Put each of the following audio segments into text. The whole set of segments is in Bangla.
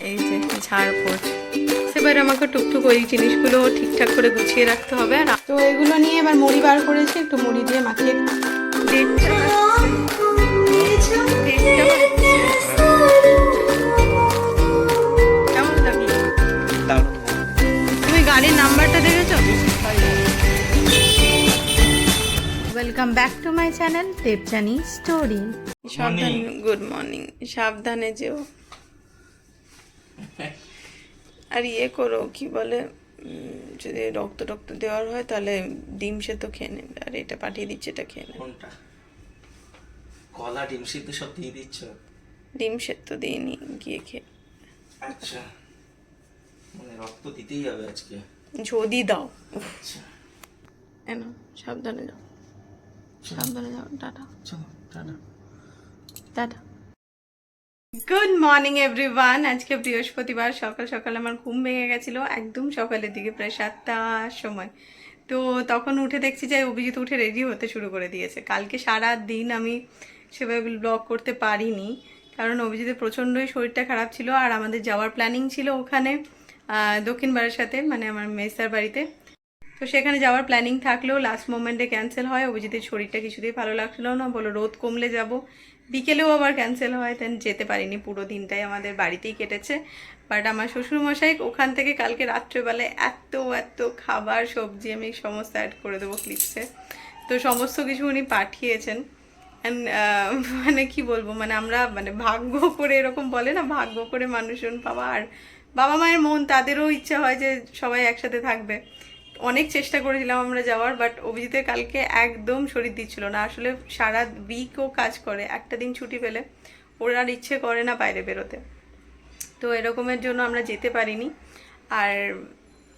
এই যে ঝাড় পড়ছে এবার আমাকে টুকটুক ওই জিনিসগুলো ঠিকঠাক করে গুছিয়ে রাখতে হবে আর তো এগুলো নিয়ে এবার মুড়ি বার করেছি একটু মুড়ি দিয়ে মাখিয়ে তুমি গাড়ির নাম্বারটা দেখেছ welcome back to my channel Debjani story সাবধান গুড মর্নিং সাবধানে যেও। আর ইয়ে করো কি বলে যদি রক্ত টক্ত দেওয়ার হয় তাহলে ডিম সে তো খেয়ে নেবে। আর এটা পাঠিয়ে দিচ্ছে এটা খেয়ে নেবে। কোনটা? কলা ডিম সিদ্ধ সব দিয়ে দিচ্ছ? ডিম সেদ্ধ দিইনি গিয়ে খেয়ে। আচ্ছা। মানে রক্ত দিতেই হবে আজকে। যদি দাও। আচ্ছা। এন সাবধানে যাও। সাবধানে যাও টাটা। চলো tata. Tata. Good morning everyone আজকে বৃহস্পতিবার, সকাল সকাল আমার ঘুম ভেঙে গেছিল, একদম সকালের দিকে, প্রায় সাতটার সময়। তো তখন উঠে দেখছি যে অভিজিৎ উঠে রেডি হতে শুরু করে দিয়েছে। কালকে সারা দিন আমি সেভাবে ব্লগ করতে পারিনি, কারণ অভিজিতের প্রচণ্ডই শরীরটা খারাপ ছিল আর আমাদের যাওয়ার প্ল্যানিং ছিল ওখানে দক্ষিণ বাড়ির সাথে মানে আমার মেসার বাড়িতে। তো সেখানে যাওয়ার প্ল্যানিং থাকলেও লাস্ট মোমেন্টে ক্যান্সেল হয়। অভিজিতের শরীরটা কিছুতেই ভালো লাগছিল না বলো রোদ কমলে যাব। বিকেলেও আবার ক্যান্সেল হয় দেন যেতে পারিনি। পুরো দিনটাই আমাদের বাড়িতেই কেটেছে। বাট আমার শ্বশুরমশাই ওখান থেকে কালকে রাত্রেবেলায় এত এত খাবার সবজি আমি সমস্ত অ্যাড করে দেবো ক্লিপসে তো সমস্ত কিছু উনি পাঠিয়েছেন। আহ, মানে কি বলব মানে আমরা মানে ভাগ্য করে এরকম বলে না ভাগ্য করে মানুষজন পাওয়া। আর বাবা মায়ের মন তাদেরও ইচ্ছা হয় যে সবাই একসাথে থাকবে। অনেক চেষ্টা করেছিলাম আমরা যাওয়ার বাট অভিজিতের কালকে একদম শরীর দিচ্ছিল না। আসলে সারা উইকও কাজ করে, একটা দিন ছুটি পেলে ওর আর ইচ্ছে করে না বাইরে বেরোতে। তো এরকমের জন্য আমরা যেতে পারিনি। আর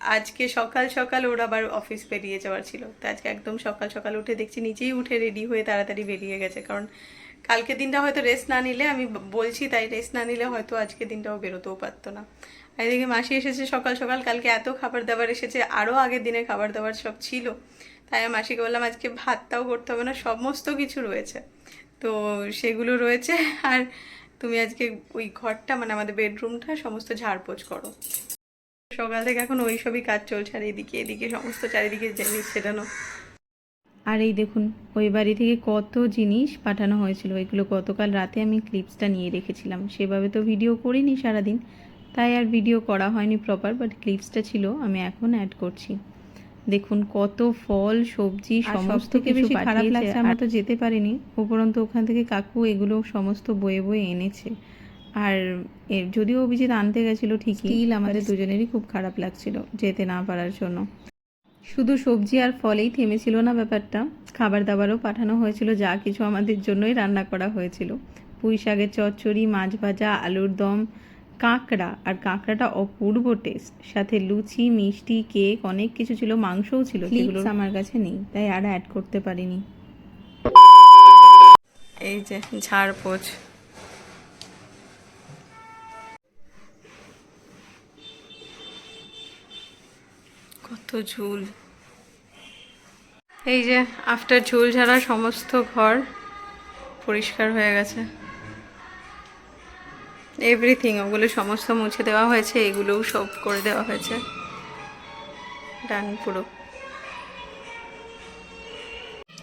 আজকে সকাল সকাল ওর আবার অফিস বেরিয়ে যাওয়ার ছিল। তো আজকে একদম সকাল সকাল উঠে দেখছি নিজেই উঠে রেডি হয়ে তাড়াতাড়ি বেরিয়ে গেছে। কারণ কালকে দিনটা হয়তো রেস্ট না নিলে, আমি বলছি তাই রেস্ট না নিলে হয়তো আজকে দিনটাও বেরোতেও পারতো না। এদিকে মাসি এসেছে সকাল সকাল, কালকে এত খাবার দাবার এসেছে আরও আগের দিনে খাবার দাবার সব ছিল। তাই মাসিকে বললাম, আজকে ভাতটাও করতে হবে না, সমস্ত কিছু রয়েছে। তো সেগুলো রয়েছে। আর তুমি আজকে ওই ঘরটা মানে আমাদের বেডরুমটা, সমস্ত ঝাড়পোছ করো। সকাল থেকে এখন ওই সবই কাজ চলছে, আর এদিকে এদিকে সমস্ত চারিদিকে জিনিস ছেটানো। আর এই দেখুন, ওই বাড়ি থেকে কত জিনিস পাঠানো হয়েছিল। এগুলো গতকাল রাতে আমি ক্লিপসটা নিয়ে রেখেছিলাম। সেভাবে তো ভিডিও করিনি সারাদিন। তাই আর ভিডিও করা হয়নি প্রপার বাট ক্লিপসটা ছিল আমি এখন অ্যাড করছি। দেখুন কত ফল সবজি সমস্ত কিছু খারাপ লাগছে আমরা তো যেতে পারিনি উপরন্তু ওখান থেকে কাকু এগুলো সমস্ত বয়ে বয়ে এনেছে। আর যদিও অভিজিৎ আনতে গেছিল ঠিকই স্টিল আমাদের দুজনেরই খুব খারাপ লাগছিল যেতে না পারার জন্য। শুধু সবজি আর ফলেই থেমেছিল না ব্যাপারটা খাবার দাবারও পাঠানো হয়েছিল যা কিছু আমাদের জন্যই রান্না করা হয়েছিল। পুঁই শাকের চচ্চড়ি মাছ ভাজা আলুর দম কাঁকড়া আর কাঁকড়াটা অপূর্ব টেস্ট সাথে লুচি মিষ্টি কেক অনেক কিছু ছিল মাংসও ছিল যেগুলো আমার কাছে নেই তাই আর অ্যাড করতে পারিনি। এই যে ঝাড় পোছ কত ঝুল। এই যে আফটার ঝুল ঝাড়া সমস্ত ঘর পরিষ্কার হয়ে গেছে। এভরিথিং ওগুলো সমস্ত মুছে দেওয়া হয়েছে, এগুলোও সব করে দেওয়া হয়েছে। ডান পুরো।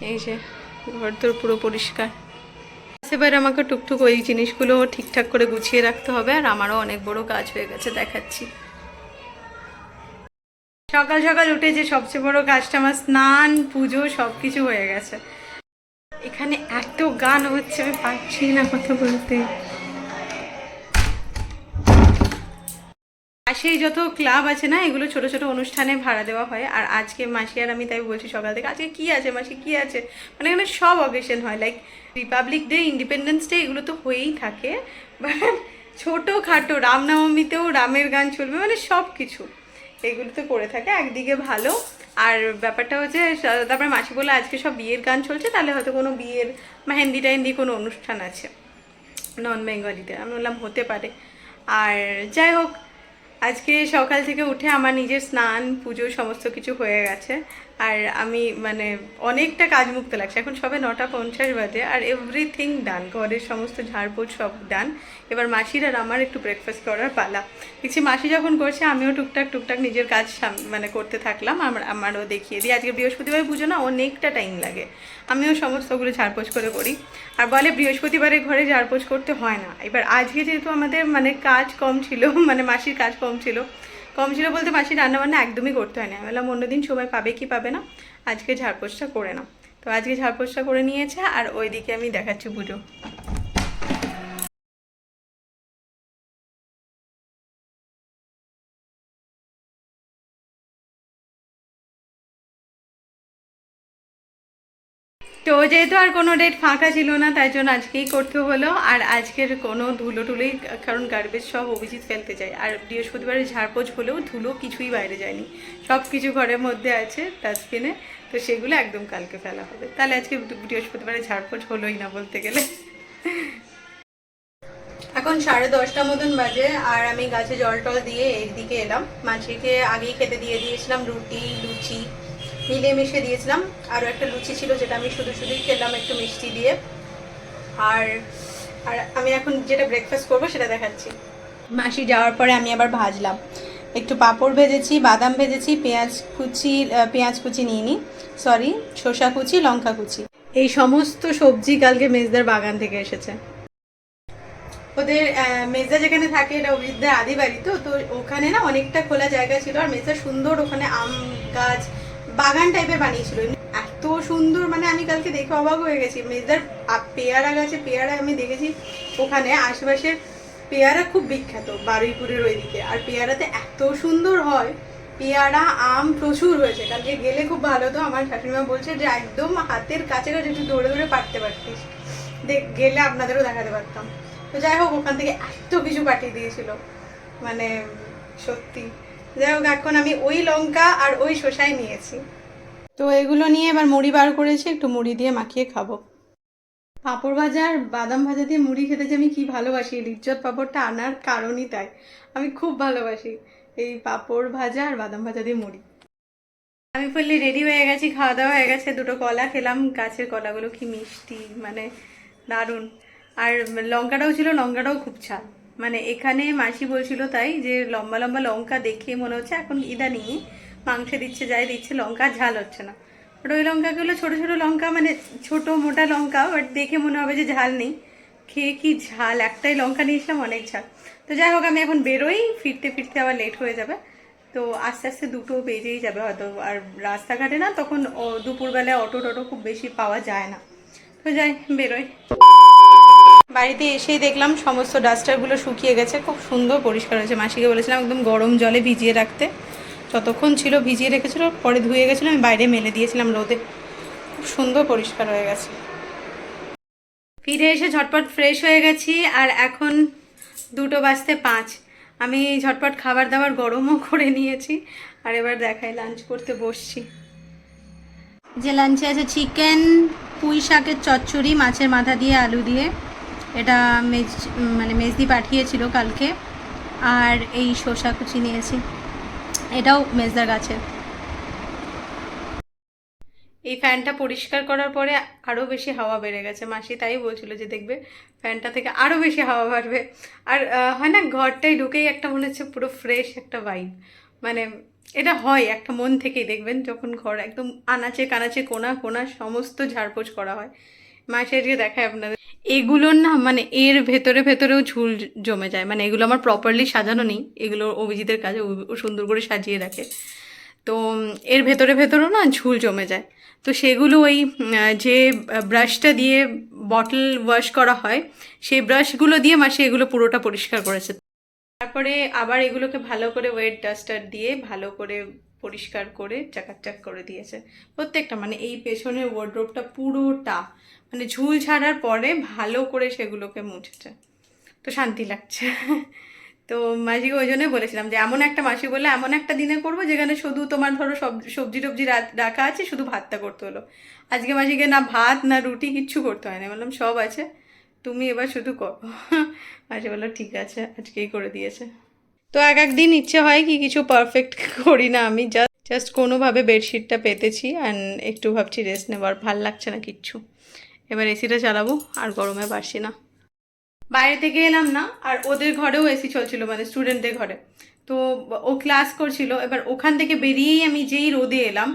এই যে, ঘর তোর পুরো পরিষ্কার। এবার আমাকে টুকটুক ওই জিনিসগুলো ঠিকঠাক করে গুছিয়ে রাখতে হবে, আর আমারও অনেক বড় কাজ হয়ে গেছে, দেখাচ্ছি। সকাল সকাল উঠে যে সবচেয়ে বড় কাজটা, আমার স্নান, পুজো সব কিছু হয়ে গেছে। এখানে এত গান হচ্ছে, আমি পারছি না কথা বলতে। পাশেই যত ক্লাব আছে না, এগুলো ছোট ছোট অনুষ্ঠানে ভাড়া দেওয়া হয়। আর আজকে মাসি আর আমি তাই বলছি সকাল থেকে, আজকে কি আছে মাসি? কি আছে? মানে এখানে সব অকেশন হয়। Like republic day independence day এগুলো তো হয়েই থাকে। বাট ছোটো খাটো রামনবমীতেও রামের গান চলবে মানে সব কিছু এগুলো তো করে থাকে, একদিকে ভালো। আর ব্যাপারটা হচ্ছে, তারপরে মাসি বলে আজকে সব বিয়ের গান চলছে, তাহলে হয়তো কোনো বিয়ের মেহেন্দি টাহেন্দি কোনো অনুষ্ঠান আছে। নন বেঙ্গলিতে আমি বললাম, হতে পারে। আর যাই হোক আজকে সকাল থেকে উঠে আমার নিজের স্নান, পুজো সমস্ত কিছু হয়ে গেছে। আর আমি মানে অনেকটা কাজ মুক্ত লাগছে। এখন সবে নটা পঞ্চাশ বাজে আর এভরিথিং ডান ঘরের সমস্ত ঝাড়পোছ সব ডান এবার মাসির আর আমার একটু ব্রেকফাস্ট করার পালা। দেখছি মাসি যখন করছে, আমিও টুকটাক টুকটাক নিজের কাজ মানে করতে থাকলাম। আমার আমারও দেখিয়ে দিই। আজকে বৃহস্পতিবার পুজো না, অনেকটা টাইম লাগে। আমিও সমস্তগুলো ঝাড়পোছ করে করি। আর বলে বৃহস্পতিবারের ঘরে ঝাড়পোছ করতে হয় না। এবার আজকে যেহেতু আমাদের মানে কাজ কম ছিল মানে মাসির কাজ কম ছিল কম ছিল বলতে মাসি রান্নাবান্না একদমই করতে হয় না। বললাম, অন্যদিন সময় পাবে কি পাবে না? আজকে ঝাড়পোছটা করে না তো আজকে ঝাড়পোছটা করে নিয়েছে, আর ওইদিকে আমি দেখাচ্ছি পুজো। যেহেতু আর কোনো ডেট ফাঁকা ছিল না, তাই জন্য আজকেই করতে হলো। আর আজকের কোনো ধুলো টুলোই, কারণ গার্বেজ সব অভিজিৎ ফেলতে যায় আর বৃহস্পতিবারে ঝাড়পোছ হলেও ধুলো কিছুই বাইরে যায়নি। সব কিছু ঘরের মধ্যে আছে ডাস্টবিনে তো সেগুলো একদম কালকে ফেলা হবে। তাহলে আজকে বৃহস্পতিবারে ঝাড়পোছ হলোই না বলতে গেলে। এখন সাড়ে দশটা মতন বাজে, আর আমি গাছে জল টল দিয়ে এইদিকে এলাম। মাছিকে আগেই খেতে দিয়ে দিয়েছিলাম রুটি, লুচি। মিলিয়ে মিশিয়ে দিয়েছিলাম। আরও একটা লুচি ছিল যেটা আমি শুধু শুধুই খেলাম একটু মিষ্টি দিয়ে। আর আর আমি এখন যেটা ব্রেকফাস্ট করব সেটা দেখাচ্ছি। মাসি যাওয়ার পরে আমি আবার ভাজলাম। একটু পাঁপড় ভেজেছি, বাদাম ভেজেছি, পেঁয়াজ কুচি পেঁয়াজ কুচি নিয়ে নিই সরি শসা কুচি, লঙ্কা কুচি। এই সমস্ত সবজি কালকে মেজদার বাগান থেকে এসেছে। ওদের মেজদা যেখানে থাকে এটা অভিজিৎদের আদি বাড়ি তো তো ওখানে না অনেকটা খোলা জায়গা ছিল। আর মেজদা সুন্দর ওখানে আম গাছ বাগান টাইপের বানিয়েছিল। এত সুন্দর মানে আমি কালকে দেখে অবাক হয়ে গেছি। মেজদার পেয়ারা গাছে পেয়ারা আমি দেখেছি, ওখানে আশেপাশের পেয়ারা খুব বিখ্যাত, বারুইপুরের ওইদিকে। আর পেয়ারাতে এত সুন্দর হয়, পেয়ারা, আম প্রচুর হয়েছে। কালকে গেলে খুব ভালো তো আমার শাশুড়িমা বলছে যে, একদম হাতের কাছে কাছে, একটু দৌড়ে দৌড়ে পারতে পারতিস। দেখ, গেলে আপনাদেরও দেখাতে পারতাম। তো যাই হোক, ওখান থেকে এত কিছু পাঠিয়ে দিয়েছিল। মানে সত্যি। যাই হোক, এখন আমি ওই লঙ্কা আর ওই শসাই নিয়েছি। তো এগুলো নিয়ে এবার মুড়ি বার করেছি, একটু মুড়ি দিয়ে মাখিয়ে খাব। পাঁপড় ভাজা আর বাদাম ভাজা দিয়ে মুড়ি খেতে যে আমি কি ভালোবাসি লিজ্জত পাঁপড়টা আনার কারণই তাই। আমি খুব ভালোবাসি এই পাঁপড় ভাজা আর বাদাম ভাজা দিয়ে মুড়ি। আমি ফুললি রেডি হয়ে গেছি, খাওয়া দাওয়া হয়ে গেছে, দুটো কলা খেলাম, গাছের কলাগুলো কি মিষ্টি মানে দারুণ। আর লঙ্কাটাও ছিল, লঙ্কাটাও খুব ঝাল। মানে এখানে মাসি বলছিল তাই যে লম্বা লম্বা লঙ্কা দেখে মনে হচ্ছে এখন ইদানিং মাংসে দিচ্ছে, যাই দিচ্ছে, লঙ্কা ঝাল হচ্ছে না। বাট ওই লঙ্কাগুলো ছোট ছোট লঙ্কা মানে ছোট মোটা লঙ্কা বাট দেখে মনে হবে যে ঝাল নেই। খেয়ে কি ঝাল, একটাই লঙ্কা নিয়েছিলাম, অনেক ঝাল। তো যাই হোক, আমি এখন বেরোই, ফিরতে ফিরতে আবার লেট হয়ে যাবে। তো আস্তে আস্তে দুটো বেজেই যাবে হয়তো, আর রাস্তাঘাটে না তখন দুপুরবেলায় অটো টটো খুব বেশি পাওয়া যায় না। তো যাই, বেরোই। বাড়িতে এসেই দেখলাম সমস্ত ডাস্টারগুলো শুকিয়ে গেছে। খুব সুন্দর পরিষ্কার হয়েছে। মাসিকে বলেছিলাম একদম গরম জলে ভিজিয়ে রাখতে। যতক্ষণ ছিল ভিজিয়ে রেখেছিল, পরে ধুয়ে গেছিল, আমি বাইরে মেলে দিয়েছিলাম রোদে। খুব সুন্দর পরিষ্কার হয়ে গেছে। ফিরে এসে ঝটপট ফ্রেশ হয়ে গেছি আর এখন দুটো বাজতে পাঁচ। আমি ঝটপট খাবার দাবার গরমও করে নিয়েছি আর এবার দেখাই লাঞ্চ করতে বসছি। যে লাঞ্চে আছে চিকেন পুঁই শাকের চচ্চড়ি, মাছের মাথা দিয়ে আলু দিয়ে। এটা মেজ মানে মেজদি পাঠিয়েছিল কালকে। আর এই শসা কুচি নিয়েছি। এটাও মেজদার গাছের এই ফ্যানটা পরিষ্কার করার পরে আরও বেশি হাওয়া বেড়ে গেছে। মাসি তাই বলছিল যে, দেখবে, ফ্যানটা থেকে আরও বেশি হাওয়া বাড়বে। আর হয় না, ঘরটায় ঢুকেই একটা মনে হচ্ছে পুরো ফ্রেশ একটা ভাইব। মানে এটা হয় একটা মন থেকেই দেখবেন, যখন ঘর একদম আনাচে কানাচে কোনা কোনা সমস্ত ঝাড়পোছ করা হয়। মাসে আজকে দেখায় আপনাদের। এগুলোর না মানে এর ভেতরে ভেতরেও ঝুল জমে যায়। মানে এগুলো আমার প্রপারলি সাজানো নেই। এগুলো অভিজিতের কাজে ও- সুন্দর করে সাজিয়ে রাখে। তো এর ভেতরে ভেতরেও না ঝুল জমে যায়। তো সেগুলো ওই যে ব্রাশটা দিয়ে বটল ওয়াশ করা হয়, সেই ব্রাশগুলো দিয়ে মাসে এগুলো পুরোটা পরিষ্কার করেছে। তারপরে আবার এগুলোকে ভালো করে ওয়েট ডাস্টার দিয়ে ভালো করে পরিষ্কার করে চাকাচাক করে দিয়েছে। প্রত্যেকটা মানে এই পেছনের ওয়ার্ড্রোবটা পুরোটা মানে ঝুল ছাড়ার পরে ভালো করে সেগুলোকে মুছেছে। তো শান্তি লাগছে। তো মাসিকে ওই জন্যই বলেছিলাম যে, এমন একটা মাসি বলে এমন একটা দিনে করব যেখানে শুধু তোমার ধরো সব, সবজি টবজি রাখা আছে, শুধু ভাতটা করতে হলো। আজকে মাসিকে না ভাত, না রুটি, কিচ্ছু করতে হয় না বললাম, সব আছে, তুমি এবার শুধু করো। মাসি বলল, ঠিক আছে, আজকেই করে দিয়েছে। তো এক একদিন ইচ্ছে হয় কি কিছু পারফেক্ট করি না আমি। জাস্ট জাস্ট কোনোভাবে বেডশিটটা পেতেছি অ্যান্ড একটু ভাবছি রেস্ট নেবার। ভালো লাগছে না কিচ্ছু। এবার এসিটা চালাবো, আর গরমে পারছি না। বাইরে থেকে এলাম না, আর ওদের ঘরেও এসি চলছিল মানে স্টুডেন্টদের ঘরে। তো ও ক্লাস করছিল, এবার ওখান থেকে বেরিয়েই আমি যেই রোদে এলাম,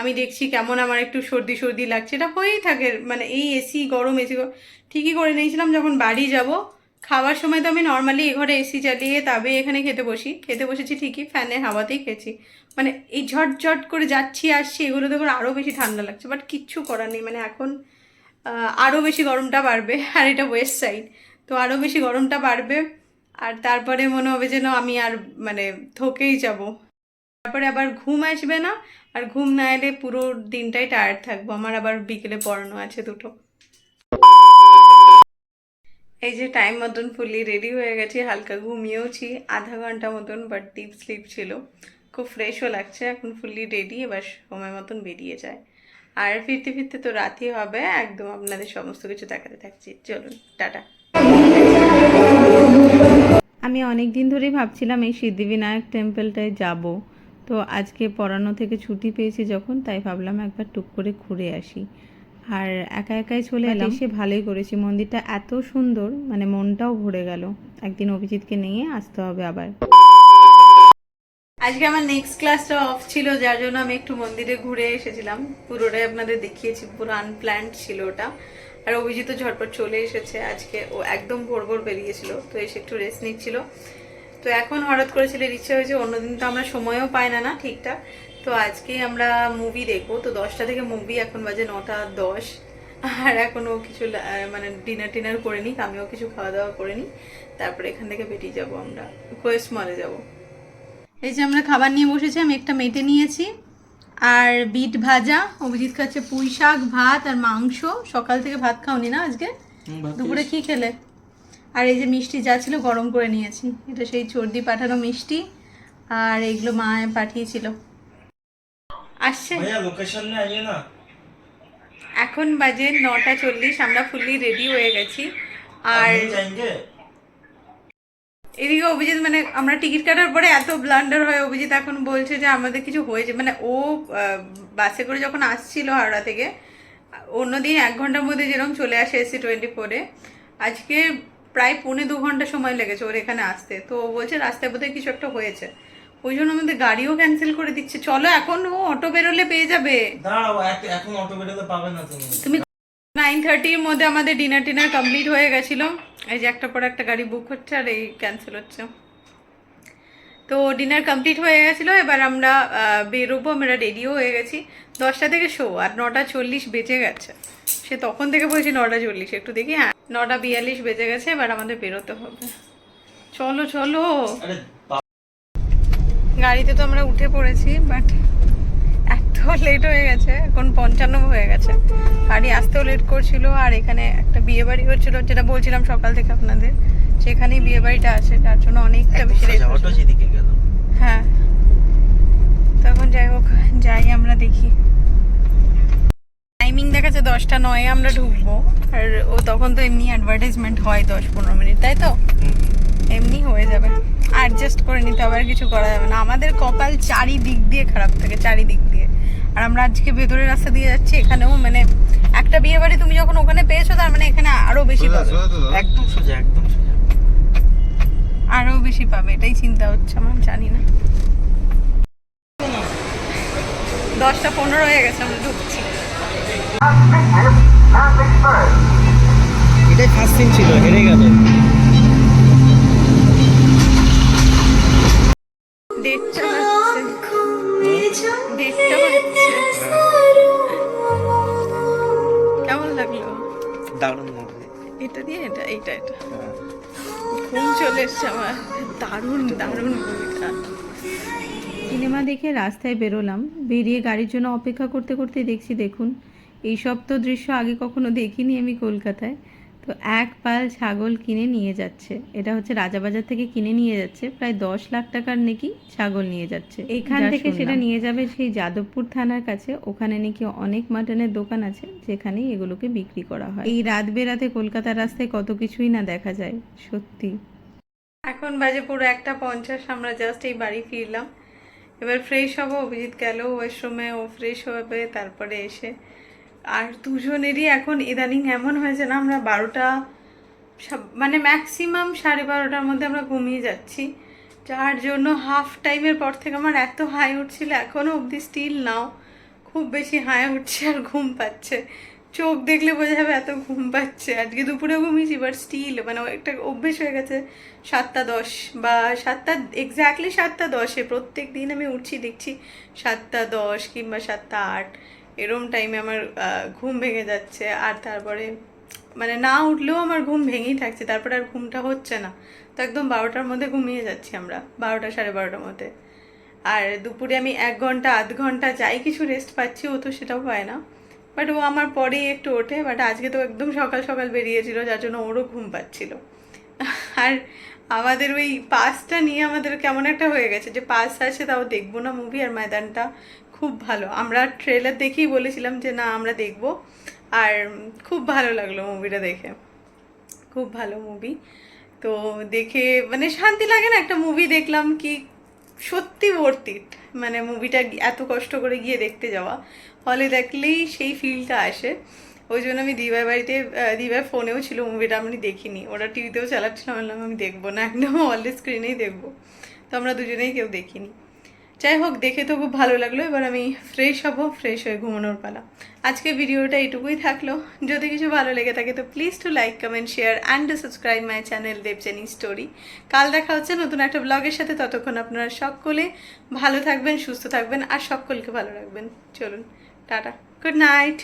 আমি দেখছি কেমন আমার একটু সর্দি সর্দি লাগছে। এটা হয়েই থাকে মানে এই এসি গরম এসি ঠিকই করে নিয়েছিলাম, যখন বাড়ি যাব খাওয়ার সময় তো আমি নর্মালি এ ঘরে এসি চালিয়ে তবে এখানে খেতে বসি। খেতে বসেছি ঠিকই, ফ্যানের হাওয়াতেই খেয়েছি। মানে এই ঝটঝট করে যাচ্ছি, আসছি, এগুলো দেখুন আরও বেশি ঠান্ডা লাগছে বাট কিচ্ছু করার নেই। মানে এখন আরও বেশি গরমটা বাড়বে, আর এটা ওয়েস্ট সাইড তো আরও বেশি গরমটা বাড়বে, আর তারপরে মনে হবে যেন আমি আর মানে থকেই যাব। তারপরে আবার ঘুম আসবে না, আর ঘুম না এলে পুরো দিনটাই টায়ার্ড থাকব। আমার আবার বিকেলে পড়ানো আছে দুটো। এই যে টাইম মতন ফুললি রেডি হয়ে গেছি, হালকা ঘুমিয়েওছি, আধা ঘণ্টা মতন বাট ডিপ স্লিপ ছিল। খুব ফ্রেশও লাগছে, এখন ফুললি রেডি এবার সময় মতন বেরিয়ে যায়। আর ফিরতে ফিরতে তো রাতই হবে, একদম আপনাদের সমস্ত কিছু দেখাতে থাকছি। চলুন, টাটা। আমি অনেক দিন ধরেই ভাবছিলাম এই সিদ্ধিবিনায়ক টেম্পলটায় যাব। তো আজকে পড়ানো থেকে ছুটি পেয়েছি যখন, তাই ভাবলাম একবার টুক করে ঘুরে আসি। আর একা একাই চলে এলাম। সে ভালোই করেছি। মন্দিরটা এত সুন্দর মানে মনটাও ভরে গেল। একদিন অভিজিৎকে নিয়ে আসতে হবে আবার। আজকে আমার নেক্সট ক্লাসটা অফ ছিল যার জন্য আমি একটু মন্দিরে ঘুরে এসেছিলাম। পুরোটাই আপনাদের দেখিয়েছি পুরো আনপ্ল্যান্ড ছিল ওটা। আর অভিজিৎ তো ঝটপট চলে এসেছে। আজকে ও একদম ভোর ভোর বেরিয়েছিল তো এসে একটু রেস্ট নিচ্ছিল। তো এখন হঠাৎ করে ছেলের ইচ্ছে হয়েছে অন্যদিন তো আমরা সময়ও পাই না না ঠিকঠাক। তো আজকেই আমরা মুভি দেখব। তো দশটা থেকে মুভি এখন বাজে নটা দশ। আর এখনও কিছু মানে ডিনার টিনার করে নিই আমিও কিছু খাওয়া দাওয়া করে নিই তারপরে এখান থেকে বেরিয়ে যাব আমরা। কোয়েস্ট মলে যাব। এই যে আমরা খাবার নিয়ে বসেছি আমি একটা মেটে নিয়েছি। আর বিট ভাজা অভিজিৎ খাচ্ছে পুঁই শাক ভাত আর মাংস। সকাল থেকে ভাত খাওনি না আজকে? দুপুরে কি খেলে? আর এই যে মিষ্টি যা ছিল গরম করে নিয়েছি। এটা সেই চর্দি পাঠানো মিষ্টি। আর এগুলো মা পাঠিয়েছিল। আসছে। এখন বাজে নটা চল্লিশ আমরা ফুললি রেডি হয়ে গেছি। আর এদিকে অভিজিৎ মানে আমরা টিকিট কাটার পরে এত ব্লান্ডার হয় অভিজিৎ এখন বলছে যে আমাদের কিছু হয়েছে। মানে ও বাসে করে যখন আসছিল হাওড়া থেকে অন্যদিন এক ঘণ্টার মধ্যে যেরকম চলে আসে এসি টোয়েন্টি ফোরে আজকে প্রায় পৌনে দু ঘণ্টা সময় লেগেছে ওর এখানে আসতে। তো ও বলছে রাস্তায় বোধহয় কিছু একটা হয়েছে। ওই জন্য আমাদের গাড়িও ক্যান্সেল করে দিচ্ছে। চলো এখন ও অটো বেরোলে পেয়ে যাবে। দাঁড়াও এখন অটো বেরোতে পাবে না তুমি। তুমি নাইন থার্টির মধ্যে আমাদের ডিনার টিনার কমপ্লিট হয়ে গেছিল। এই যে একটা পর একটা গাড়ি বুক হচ্ছে আর এই ক্যান্সেল হচ্ছে। তো ডিনার কমপ্লিট হয়ে গেছিল এবার আমরা বেরোবো আমরা রেডিও হয়ে গেছি। দশটা থেকে শো আর নটা চল্লিশ বেজে গেছে। সে তখন থেকে বলছি নটা চল্লিশ একটু দেখি হ্যাঁ নটা বিয়াল্লিশ বেজে গেছে এবার আমাদের বেরোতে হবে। চলো চলো। গাড়িতে তো আমরা উঠে পড়েছি বাট এত লেট হয়ে গেছে এখন পঞ্চান্ন হয়ে গেছে। গাড়ি আসতেও লেট করছিল আর এখানে একটা বিয়ে বাড়ি হচ্ছিল যেটা বলছিলাম সকাল থেকে আপনাদের। সেখানেই বিয়ে বাড়িটা আছে তার জন্য অনেকটা বেশি লেট হ্যাঁ। তখন যাই হোক যাই আমরা দেখি। টাইমিং দেখাচ্ছে দশটা নয়ে আমরা ঢুকবো আর ও তখন তো এমনি অ্যাডভার্টাইজমেন্ট হয় দশ পনেরো মিনিট তাই তো? এমনি হয়ে যাবে। অ্যাডজাস্ট করে নিতে হবে আর কিছু করা যাবে না। আমাদের কপাল চারিদিক দিয়ে খারাপ থাকে চারিদিক দিয়ে। আর আমরা আজকে ভেতরের রাস্তা দিয়ে যাচ্ছি এখানেও মানে একটা বিয়ে বাড়ি তুমি যখন ওখানে পেয়েছ তার মানে এখানে আরও বেশি পাবে। একদম সোজা একদম সোজা। আরও বেশি পাবে এটাই চিন্তা হচ্ছে আমার জানি না। দশটা পনেরো হয়ে গেছে আমরা ঢুকছি। এটাই ফার্স্ট সিন ছিল হেরে গেল। দারুণ মুভি এটা দিয়ে এটা এটা এটা। ঘুম চলে এসছে আমার। দারুণ দারুণ মুভিটা সিনেমা দেখে রাস্তায় বেরোলাম। বেরিয়ে গাড়ির জন্য অপেক্ষা করতে করতে দেখছি, দেখুন, এইসব তো দৃশ্য আগে কখনো দেখিনি আমি কলকাতায়। তো এক পাল ছাগল কিনে নিয়ে যাচ্ছে। এটা হচ্ছে রাজাবাজার থেকে কিনে নিয়ে যাচ্ছে। প্রায় দশ লাখ টাকার নাকি ছাগল নিয়ে যাচ্ছে। এখান থেকে সেটা নিয়ে যাবে সেই যাদবপুর থানার কাছে। ওখানে নাকি অনেক মাটনের দোকান আছে যেখানে এগুলোকে বিক্রি করা হয়। এই রাত বেরাতে কলকাতার রাস্তায় কত কিছুই না দেখা যায় সত্যি। এখন বাজে পুরো একটা পঞ্চাশ আমরা জাস্ট এই বাড়ি ফিরলাম। এবার ফ্রেশ হব অভিজিৎ গেল ওয়াশরুমে ও ফ্রেশ হবে তারপরে এসে আর দুজনেরই এখন ইদানিং এমন হয়েছে না, আমরা বারোটা মানে ম্যাক্সিমাম সাড়ে বারোটার মধ্যে আমরা ঘুমিয়ে যাচ্ছি। যার জন্য হাফ টাইমের পর থেকে আমার এত হাই উঠছিল এখনও অবধি স্টিল নাও, খুব বেশি হাই উঠছে আর ঘুম পাচ্ছে। চোখ দেখলে বোঝা যাবে এত ঘুম পাচ্ছে। আজকে দুপুরে ঘুমিয়েছি বাট স্টিল মানে একটা অভ্যেস হয়ে গেছে সাতটা দশ বা সাতটা এক্স্যাক্টলি সাতটা দশে প্রত্যেক দিন আমি উঠছি, দেখছি সাতটা দশ কিংবা সাতটা আট। এরম টাইমে আমার ঘুম ভেঙে যাচ্ছে। আর তারপরে মানে না উঠলেও আমার ঘুম ভেঙেই থাকছে। তারপরে আর ঘুমটা হচ্ছে না। তো একদম বারোটার মধ্যে ঘুমিয়ে যাচ্ছি আমরা। বারোটা, সাড়ে বারোটার মধ্যে। আর দুপুরে আমি এক ঘণ্টা, আধ ঘণ্টা যাই কিছু রেস্ট পাচ্ছি, ও তো সেটাও পায় না। বাট ও আমার পরেই একটু ওঠে। বাট আজকে তো একদম সকাল সকাল বেরিয়েছিল, যার জন্য ওরও ঘুম পাচ্ছিল। আর আমাদের ওই পাসটা নিয়ে আমাদের কেমন একটা হয়ে গেছে যে পাস আছে, তাও দেখব না মুভি আর ময়দানটা। খুব ভালো। আমরা ট্রেলার দেখেই বলেছিলাম যে, না, আমরা দেখব। আর খুব ভালো লাগল মুভিটা দেখে। খুব ভালো মুভি তো দেখে মানে শান্তি লাগে না একটা মুভি দেখলাম কি সত্যি ভর্তিট মানে মুভিটা এত কষ্ট করে গিয়ে দেখতে যাওয়া। হলে দেখলেই সেই ফিলটা আসে। ওই জন্য আমি দিবার বাড়িতে দিবার ফোনেও ছিল মুভিটা আমি দেখিনি। ওরা টিভিতেও চালাচ্ছিলাম বললাম, আমি দেখব না, একদম হলে স্ক্রিনেই দেখব। তো আমরা দুজনেই কেউ দেখিনি। যাই হোক, দেখে তো খুব ভালো লাগল। এবার আমি ফ্রেশ হব ফ্রেশ হয়ে ঘুমানোর পালা। আজকে ভিডিওটা এটুকুই থাকল। যদি কিছু ভালো লেগে থাকে, তো please to like comment share and subscribe my channel Debjani story কাল দেখা হচ্ছে নতুন একটা ব্লগের সাথে। ততক্ষণ আপনারা সকলে ভালো থাকবেন, সুস্থ থাকবেন আর সকলকে ভালো রাখবেন। চলুন, টাটা। Good night